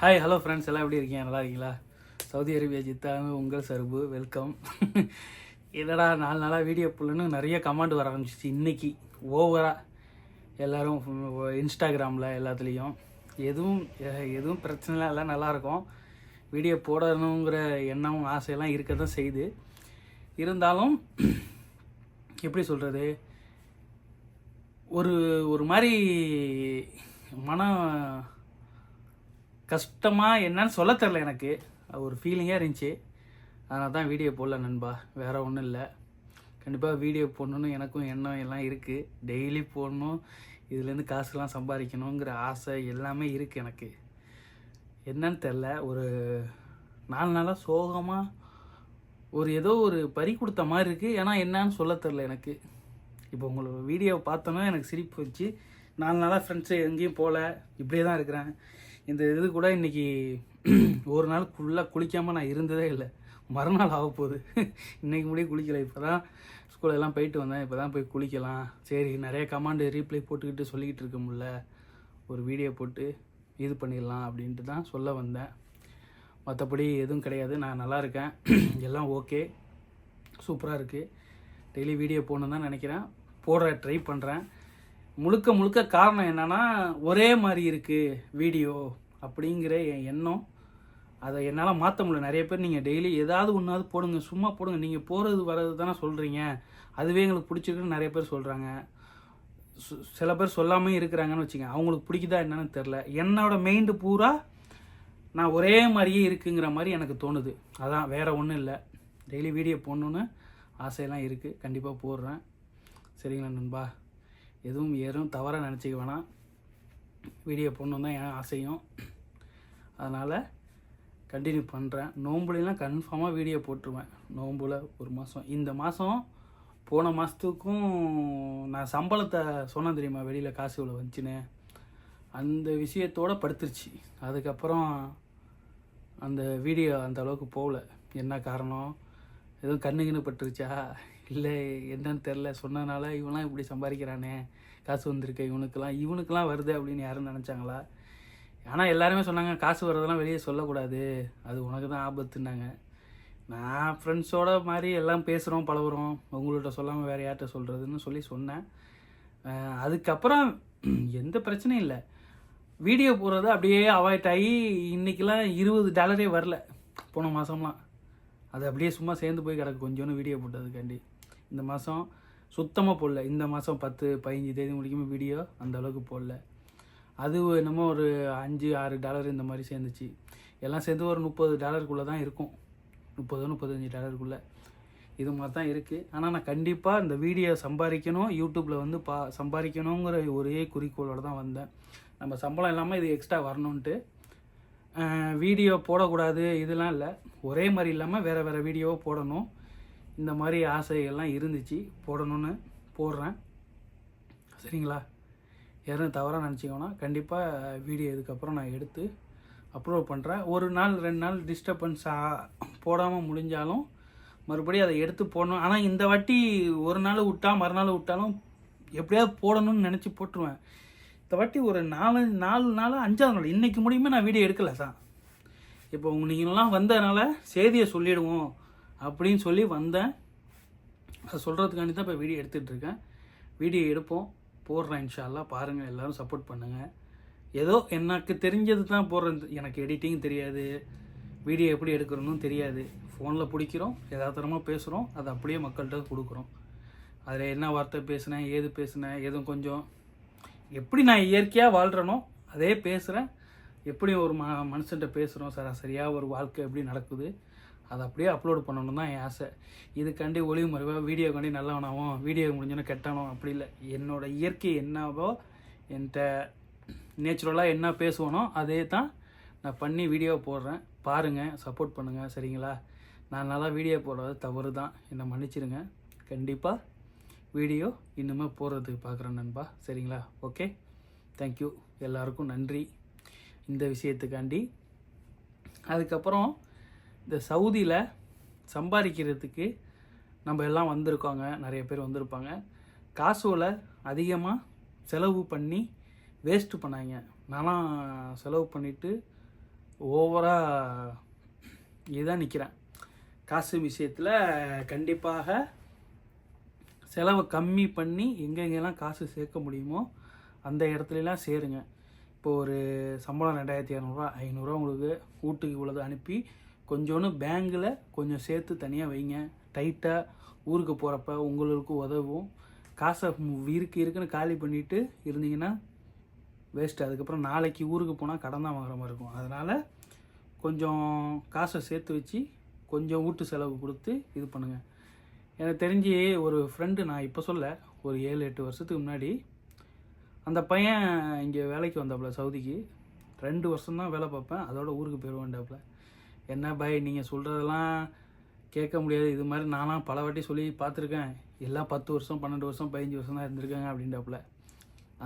Hi hello friends எல்லாம் எப்படி இருக்கீங்க? நல்லா இருக்கீங்களா? சவுதி அரேபியா ஜித்தா உங்கள் சர்பு. வெல்கம் என்னடா நாலு நாளாக வீடியோ புல்லுன்னு நிறைய கமெண்ட் வர ஆரம்பிச்சிச்சு. இன்றைக்கி ஓவராக எல்லோரும் இன்ஸ்டாகிராமில் எல்லாத்துலேயும். எதுவும் எதுவும் பிரச்சனைலாம் இல்லை நல்லாயிருக்கும் வீடியோ போடணுங்கிற எண்ணம் ஆசையெல்லாம் இருக்க தான் செய்யுது. இருந்தாலும் எப்படி சொல்கிறது ஒரு ஒரு மாதிரி மன கஷ்டமாக என்னன்னு சொல்ல தெரில எனக்கு. ஒரு ஃபீலிங்காக இருந்துச்சு. அதனால தான் வீடியோ போடல நண்பா. வேறு ஒன்றும் இல்லை. கண்டிப்பாக வீடியோ போடணுன்னு எனக்கும் எண்ணம் எல்லாம் இருக்குது டெய்லி போடணும். இதுலேருந்து காசுலாம் சம்பாதிக்கணுங்கிற ஆசை எல்லாமே இருக்குது எனக்கு. என்னன்னு தெரில ஒரு நாலு நாளாக சோகமாக ஒரு ஏதோ ஒரு பறி கொடுத்த மாதிரி இருக்குது ஏன்னா என்னன்னு சொல்ல தெரில எனக்கு. இப்போ உங்களோட வீடியோ பார்த்தோன்னா எனக்கு சிரிப்பு வச்சு நாலு நாளாக ஃப்ரெண்ட்ஸு எங்கேயும் போகல இப்படியே தான் இருக்கிறேன். இந்த இது கூட இன்றைக்கி ஒரு நாள் ஃபுல்லாக குளிக்காமல் நான் இருந்ததே இல்லை. மறுநாள் ஆக போகுது. இன்றைக்கி முடிய குளிக்கலை. இப்போ தான் ஸ்கூல் எல்லாம் போயிட்டு வந்தேன். இப்போ தான் போய் குளிக்கலாம். சரி நிறைய கமாண்டு ரீப்ளை போட்டுக்கிட்டு சொல்லிக்கிட்டு இருக்க முடில ஒரு வீடியோ போட்டு இது பண்ணிடலாம் அப்படின்ட்டு தான் சொல்ல வந்தேன். மற்றபடி எதுவும் கிடையாது. நான் நல்லா இருக்கேன். எல்லாம் ஓகே சூப்பராக இருக்குது டெய்லி வீடியோ போகணுன்னு தான் நினைக்கிறேன். போடுற ட்ரை பண்ணுறேன் முழுக்க முழுக்க காரணம் என்னென்னா ஒரே மாதிரி இருக்குது வீடியோ அப்படிங்கிற என் எண்ணம். அதை என்னால் மாற்ற முடியல. நிறைய பேர் நீங்கள் டெய்லி ஏதாவது ஒன்றாவது போடுங்க சும்மா போடுங்க. நீங்கள் போகிறது வர்றது தானே சொல்கிறீங்க அதுவே எங்களுக்கு பிடிச்சிருக்குன்னு நிறைய பேர் சொல்கிறாங்க சு- சில பேர் சொல்லாமே இருக்கிறாங்கன்னு வச்சுங்க அவங்களுக்கு பிடிக்குதா என்னன்னு தெரில என்னோடய மைண்டு பூரா நான் ஒரே மாதிரியே இருக்குங்கிற மாதிரி எனக்கு தோணுது. அதான் வேறு ஒன்றும் இல்லை. டெய்லி வீடியோ போடணுன்னு ஆசையெல்லாம் இருக்குது கண்டிப்பாக போடுறேன். சரிங்களா நண்பா? எதுவும் ஏறும் தவறாக நினச்சிக்க வேணாம். வீடியோ போடணும் தான் என் ஆசையும். அதனால் கண்டினியூ பண்ணுறேன் நோம்புலாம் கன்ஃபார்மாக வீடியோ போட்டுருவேன். நோம்புல ஒரு மாதம் இந்த மாதம் போன மாதத்துக்கும் நான் சம்பளத்தை சொன்னேன் தெரியுமா? வெளியில் காசு இவ்வளோ வந்துச்சுன்னு. அந்த விஷயத்தோட படுத்துருச்சு. அதுக்கப்புறம் அந்த வீடியோ அந்த அளவுக்கு போகல. என்ன காரணம்? எதுவும் கண்ணுகின்னு பட்டுருச்சா? இல்லை என்னன்னு தெரில. சொன்னதுனால இவன்லாம் இப்படி சம்பாதிக்கிறானே. காசு வந்திருக்கு இவனுக்கெல்லாம் இவனுக்கெல்லாம் வருது அப்படின்னு யாரும் நினச்சாங்களா? ஆனால் எல்லாருமே சொன்னாங்க காசு வர்றதெல்லாம் வெளியே சொல்லக்கூடாது. அது உனக்கு தான் ஆபத்துன்னாங்க. நான் ஃப்ரெண்ட்ஸோட மாதிரி எல்லாம் பேசுகிறோம் பழகுறோம். உங்கள்கிட்ட சொல்லாமல் வேறு யார்கிட்ட சொல்கிறதுன்னு சொல்லி சொன்னேன். அதுக்கப்புறம் எந்த பிரச்சனையும் இல்லை. வீடியோ போடுறது அப்படியே அவாய்ட் ஆகி இன்றைக்கெலாம் இருபது டாலரே வரல. போன மாதம்லாம் அது அப்படியே சும்மா சேர்ந்து போய் கிடக்கு கொஞ்சோன்னு வீடியோ போட்டதுக்காண்டி. இந்த மாதம் சுத்தமாக போடல. இந்த மாதம் பத்து பதினஞ்சு தேதி முடிக்குமே வீடியோ அந்த அளவுக்கு போடல. அது என்னமோ ஒரு அஞ்சு ஆறு டாலர் இந்த மாதிரி சேர்ந்துச்சு. எல்லாம் சேர்ந்து ஒரு முப்பது டாலருக்குள்ளே தான் இருக்கும். முப்பது முப்பத்தஞ்சு டாலருக்குள்ளே இது மாதிரி தான் இருக்குது ஆனால் நான் கண்டிப்பாக இந்த வீடியோ சம்பாதிக்கணும் யூடியூப்பில் வந்து பா சம்பாதிக்கணுங்கிற ஒரே குறிக்கோளோட தான் வந்தேன். நம்ம சம்பளம் இல்லாமல் இது எக்ஸ்ட்ரா வரணுன்ட்டு வீடியோ போடக்கூடாது இதெல்லாம் இல்லை. ஒரே மாதிரி இல்லாமல் வேறு வேறு வீடியோவை போடணும். இந்த மாதிரி ஆசைகள்லாம் இருந்துச்சு. போடணும்னு போடுறேன். சரிங்களா? யாரும் தவறாக நினச்சிக்கோனா கண்டிப்பாக வீடியோ இதுக்கப்புறம் நான் எடுத்து அப்லோட் பண்ணுறேன் ஒரு நாள் ரெண்டு நாள் டிஸ்டர்பன்ஸ் போடாமல் முடிஞ்சாலும் மறுபடியும் அதை எடுத்து போடணும். ஆனால் இந்த வாட்டி ஒரு நாள் விட்டா மறுநாள் விட்டாலும் எப்படியாவது போடணும்னு நினச்சி போட்டுருவேன். இந்த வாட்டி ஒரு நாலு நாலு நாள் அஞ்சாவது நாள். இன்றைக்கி முடியுமே நான் வீடியோ எடுக்கலை சார். இப்போ நீங்களாம் வந்ததுனால செய்தியை சொல்லிவிடுவோம் அப்படின்னு சொல்லி வந்தேன். அதை சொல்கிறதுக்காண்டி தான் இப்போ வீடியோ எடுத்துகிட்டு இருக்கேன். வீடியோ எடுப்போம். போடுறேன் இன்ஷால்லாம் பாருங்கள் எல்லோரும் சப்போர்ட் பண்ணுங்கள் ஏதோ எனக்கு தெரிஞ்சது தான் போடுறேன் எனக்கு எடிட்டிங் தெரியாது. வீடியோ எப்படி எடுக்கிறோன்னு தெரியாது. ஃபோனில் பிடிக்கிறோம் எதாத்தரமாக பேசுகிறோம் அதை அப்படியே மக்கள்கிட்ட கொடுக்குறோம். அதில் என்ன வார்த்தை பேசினேன் ஏது பேசினேன் எதுவும் கொஞ்சம் எப்படி நான் இயற்கையாக வாழ்கிறனோ அதே பேசுகிறேன் எப்படி ஒரு ம மனுஷன்கிட்ட பேசுகிறோம் சராசரியாக ஒரு வாழ்க்கை எப்படி நடக்குது? அதை அப்படியே அப்லோட் பண்ணணும் தான் என் ஆசை. இதுக்காண்டி ஒளிவு மறைவாக வீடியோ காண்டி நல்லவனாவும் வீடியோ முடிஞ்சோன்னே கெட்டானோ அப்படி இல்லை. என்னோட இயற்கை என்னவோ என்கிட்ட நேச்சுரலாக என்ன பேசுவானோ அதே தான் நான் பண்ணி வீடியோ போடுறேன். பாருங்கள் சப்போர்ட் பண்ணுங்கள் சரிங்களா? நான் நல்லா வீடியோ போடுறது தவறு தான். என்னை மன்னிச்சிடுங்க கண்டிப்பாக வீடியோ இன்னுமே போடுறதுக்கு பார்க்குறேன் நண்பா. சரிங்களா? ஓகே தேங்க்யூ எல்லாருக்கும் நன்றி. இந்த விஷயத்துக்காண்டி. அதுக்கப்புறம் இந்த சவுதியில் சம்பாதிக்கிறதுக்கு நம்ம எல்லாம் வந்திருக்கோங்க. நிறைய பேர் வந்திருப்பாங்க. காசுவில் அதிகமாக செலவு பண்ணி வேஸ்ட்டு பண்ணாங்க. நான்லாம் செலவு பண்ணிவிட்டு ஓவராக இதுதான் நிற்கிறேன் காசு விஷயத்தில் கண்டிப்பாக செலவை கம்மி பண்ணி எங்கெங்கெல்லாம் காசு சேர்க்க முடியுமோ அந்த இடத்துலலாம் சேருங்க. இப்போ ஒரு சம்பளம் ரெண்டாயிரத்தி இரநூறுவா ஐநூறுரூவா உங்களுக்கு வீட்டுக்கு இவ்வளோது அனுப்பி கொஞ்சோன்னு பேங்கில் கொஞ்சம் சேர்த்து தனியாக வைங்க. டைட்டாக ஊருக்கு போகிறப்ப உங்களுக்கு உதவும். காசை இருக்கு இருக்குன்னு காலி பண்ணிட்டு இருந்தீங்கன்னா வேஸ்ட்டு அதுக்கப்புறம் நாளைக்கு ஊருக்கு போனால் கடன் தான் வாங்குற மாதிரி இருக்கும். அதனால் கொஞ்சம் காசை சேர்த்து வச்சு கொஞ்சம் வீட்டு செலவு கொடுத்து இது பண்ணுங்கள் எனக்கு தெரிஞ்சு ஒரு ஃப்ரெண்டு நான் இப்போ சொல்ல ஒரு ஏழு எட்டு வருஷத்துக்கு முன்னாடி அந்த பையன் இங்கே வேலைக்கு வந்தாப்புல சவுதிக்கு. ரெண்டு வருஷம்தான் வேலை பார்ப்பேன். அதோட ஊருக்கு போயிடுவேன்டாப்புல என்ன பாய் நீங்கள் சொல்கிறதெல்லாம் கேட்க முடியாது. இது மாதிரி நானும் பல வாட்டி சொல்லி பார்த்துருக்கேன். எல்லாம் பத்து வருஷம் பன்னெண்டு வருஷம் பதினஞ்சு வருஷம் தான் இருந்திருக்காங்க அப்படின்டாப்புல.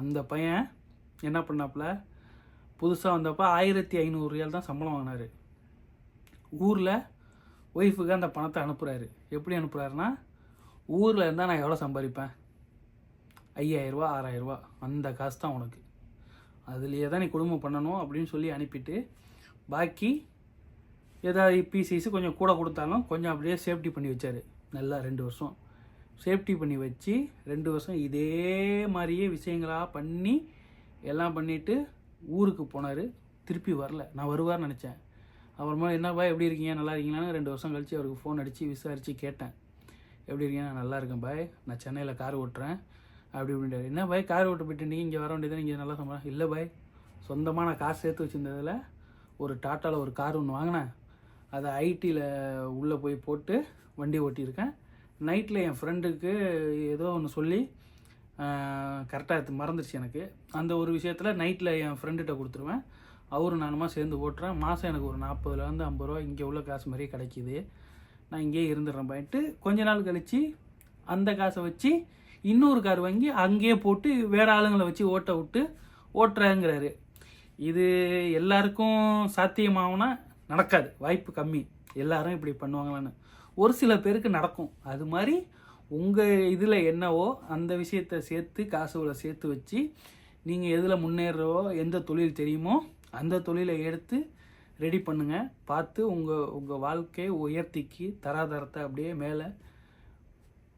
அந்த பையன் என்ன பண்ணாப்புல? புதுசாக வந்தப்போ ஆயிரத்தி ஐநூறு ரியால் தான் சம்பளம் வாங்கினாரு. ஊரில் ஒய்ஃபுக்கு அந்த பணத்தை அனுப்புகிறாரு எப்படி அனுப்புகிறாருன்னா ஊரில் இருந்தால் நான் எவ்வளோ சம்பாதிப்பேன்? ஐயாயிரரூவா ஆறாயிரரூவா அந்த காசு தான் உனக்கு. அதுலேயே தான் நீ குடும்பம் பண்ணணும் அப்படின்னு சொல்லி அனுப்பிட்டு பாக்கி ஏதாவது பிசிஸ் கொஞ்சம் கூட கொடுத்தாலும் கொஞ்சம் அப்படியே சேஃப்டி பண்ணி வச்சார். நல்லா ரெண்டு வருஷம். சேஃப்டி பண்ணி வச்சு ரெண்டு வருஷம் இதே மாதிரியே விஷயங்களாக பண்ணி எல்லாம் பண்ணிவிட்டு ஊருக்கு போனார். திருப்பி வரல. நான் வருவார்னு நினச்சேன். அப்புறமா என்னப்பா எப்படி இருக்கீங்க? நல்லா இருக்கீங்களான்னு ரெண்டு வருஷம் கழித்து அவருக்கு ஃபோன் அடித்து விசாரித்து கேட்டேன். எப்படி இருக்கீங்க? நான் நல்லா இருக்கேன் பாய் நான் சென்னையில் கார் ஓட்டுறேன். அப்படி இப்படின்றாரு என்ன பாய் கார் ஓட்ட போயிட்டு நீங்கள் இங்கே வர வேண்டியது இங்கே நல்லா சம்பளம் இல்லை பாய் சொந்தமாக நான் காசு சேர்த்து வச்சுருந்ததில் ஒரு டாட்டாவில் ஒரு கார் ஒன்று வாங்கினேன். அதை ஐடியில் உள்ளே போய் போட்டு வண்டி ஓட்டியிருக்கேன். நைட்டில் என் ஃப்ரெண்டுக்கு ஏதோ ஒன்று சொல்லி கரெக்டாக மறந்துடுச்சு எனக்கு. அந்த ஒரு விஷயத்தில் நைட்டில் என் ஃப்ரெண்டுகிட்ட கொடுத்துருவேன். அவரும் நானுமா சேர்ந்து ஓட்டுறேன். மாதம் எனக்கு ஒரு நாற்பதுலேருந்து ஐம்பது ரூபா இங்கே உள்ள காசு மாதிரியே கிடைக்கிது. நான் இங்கேயே இருந்துடுறேன் பாயிட்டு கொஞ்ச நாள் கழித்து அந்த காசை வச்சு இன்னொரு கார் வாங்கி அங்கேயே போட்டு வேறு ஆளுங்களை வச்சு ஓட்ட விட்டு ஓட்டுறாங்கிறாரு. இது எல்லாருக்கும் சாத்தியமாகும்னா நடக்காது. வாய்ப்பு கம்மி. எல்லாரும் இப்படி பண்ணுவாங்களான்னு. ஒரு சில பேருக்கு நடக்கும். அது மாதிரி உங்கள் இதில் என்னவோ அந்த விஷயத்தை சேர்த்து காசுகளை சேர்த்து வச்சு நீங்கள் எதில் முன்னேறவோ எந்த தொழில் தெரியுமோ அந்த தொழிலை எடுத்து ரெடி பண்ணுங்கள் பார்த்து உங்கள் உங்கள் வாழ்க்கையை உயர்த்திக்கு தராதரத்தை அப்படியே மேலே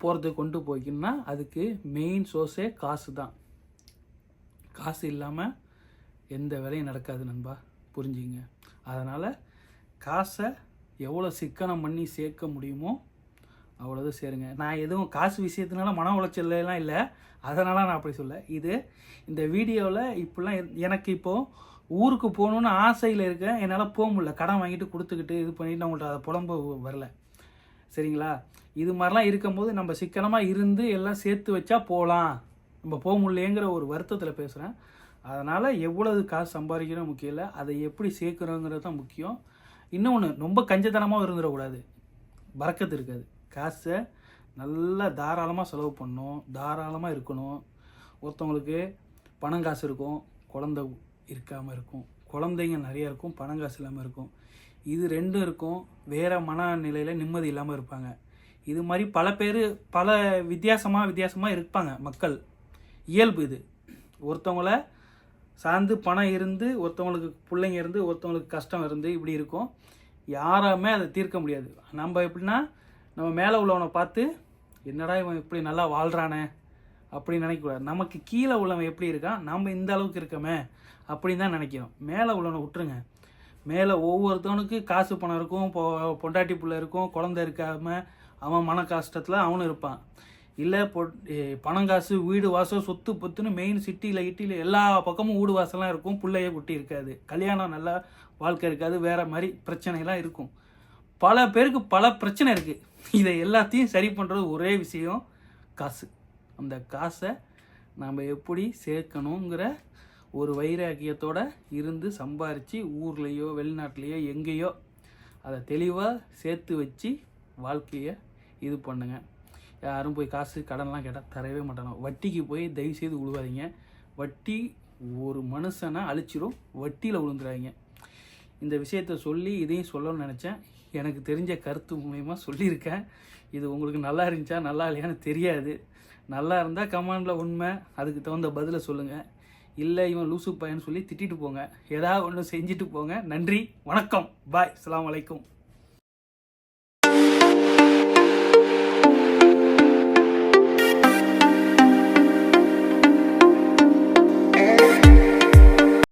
போகிறதுக்கு கொண்டு போய்க்கணும்னா அதுக்கு மெயின் சோர்ஸே காசு தான். காசு இல்லாமல் எந்த வேலையும் நடக்காது நண்பா. புரிஞ்சுங்க. அதனால் காசை எவ்வளோ சிக்கனம் பண்ணி சேர்க்க முடியுமோ அவ்வளோது சேருங்க. நான் எதுவும் காசு விஷயத்தினால மன உளைச்சல்லாம் இல்லை. அதனால் நான் அப்படி சொல்ல இது இந்த வீடியோவில் இப்படிலாம் எனக்கு இப்போது ஊருக்கு போகணுன்னு ஆசையில் இருக்கேன். என்னால் போக முடியல. கடன் வாங்கிட்டு கொடுத்துக்கிட்டு இது பண்ணிட்டு நான் உங்கள்கிட்ட அதை புலம்ப வரல. சரிங்களா? இது மாதிரிலாம் இருக்கும்போது நம்ம சிக்கனமாக இருந்து எல்லாம் சேர்த்து வச்சா போகலாம். நம்ம போக முடியலங்கிற ஒரு வருத்தத்தில் பேசுகிறேன் அதனால் எவ்வளவு காசு சம்பாதிக்கிறோம் முக்கியம் இல்லை. அதை எப்படி சேர்க்குறோங்கிறது தான் முக்கியம். இன்னொன்று ரொம்ப கஞ்சத்தனமாக இருந்துடக்கூடாது. பறக்கத்து இருக்காது. காசை நல்லா தாராளமாக செலவு பண்ணணும் தாராளமாக இருக்கணும். ஒருத்தவங்களுக்கு பணம் காசு இருக்கும் குழந்த இருக்காமல் இருக்கும். குழந்தைங்க நிறையா இருக்கும் பணம் காசு இல்லாமல் இருக்கும். இது ரெண்டும் இருக்கும் வேறு மனநிலையில் நிம்மதி இல்லாமல் இருப்பாங்க. இது மாதிரி பல பேர் பல வித்தியாசமாக வித்தியாசமாக இருப்பாங்க மக்கள். இயல்பு இது. ஒருத்தவங்கள சார்ந்து பணம் இருந்து ஒருத்தவங்களுக்கு பிள்ளைங்க இருந்து ஒருத்தவங்களுக்கு கஷ்டம் இருந்து இப்படி இருக்கும். யாருமே அதை தீர்க்க முடியாது. நம்ம எப்படின்னா நம்ம மேலே உள்ளவனை பார்த்து என்னடா இவன் இப்படி நல்லா வாழ்கிறானே அப்படின்னு நினைக்கக்கூடாது நமக்கு கீழே உள்ளவன் எப்படி இருக்கான்? நம்ம இந்த அளவுக்கு இருக்கமே அப்படின்னு தான் நினைக்கிறோம் மேலே உள்ளவனை விட்டுருங்க. மேலே ஒவ்வொருத்தவனுக்கு காசு பணம் இருக்கும் பொ பொண்டாட்டி பிள்ளை இருக்கும் குழந்தை இருக்காமல் அவன் மன கஷ்டத்தில் அவனும் இருப்பான். இல்லை பொ பணங்காசு பணம் காசு வீடு வாசல் சொத்து பொத்துன்னு மெயின் சிட்டியில் இட்டியில் எல்லா பக்கமும் வீடு வாசலாம் இருக்கும். பிள்ளைய குட்டி இருக்காது. கல்யாணம் நல்லா வாழ்க்கை இருக்காது. வேறு மாதிரி பிரச்சனைலாம் இருக்கும். பல பேருக்கு பல பிரச்சனை இருக்குது இதை எல்லாத்தையும் சரி பண்ணுறது ஒரே விஷயம் காசு. அந்த காசை நாம் எப்படி சேர்க்கணுங்கிற ஒரு வைராக்கியத்தோடு இருந்து சம்பாரித்து ஊர்லேயோ வெளிநாட்டிலேயோ எங்கேயோ அதை தெளிவாக சேர்த்து வச்சு வாழ்க்கையை இது பண்ணுங்கள் யாரும் போய் காசு கடன்லாம் கேட்டால் தரவே மாட்டாங்க வட்டிக்கு போய் தயவு செய்து விழுவாதீங்க வட்டி ஒரு மனுஷனை அழிச்சிரும் வட்டியில் விழுந்துடாதீங்க இந்த விஷயத்த சொல்லி இதையும் சொல்லணும்னு நினச்சேன். எனக்கு தெரிஞ்ச கருத்து மூலயமா சொல்லியிருக்கேன். இது உங்களுக்கு நல்லா இருந்துச்சா நல்லா இல்லையான்னு தெரியாது. நல்லா இருந்தால் கமாண்டில் உண்மை அதுக்கு தகுந்த பதிலை சொல்லுங்கள் இல்லை இவன் லூசு பையன்னு சொல்லி திட்டிட்டு போங்க. ஏதாவது ஒன்று செஞ்சுட்டு போங்க. நன்றி வணக்கம். பாய். அலாம் வலைக்கம்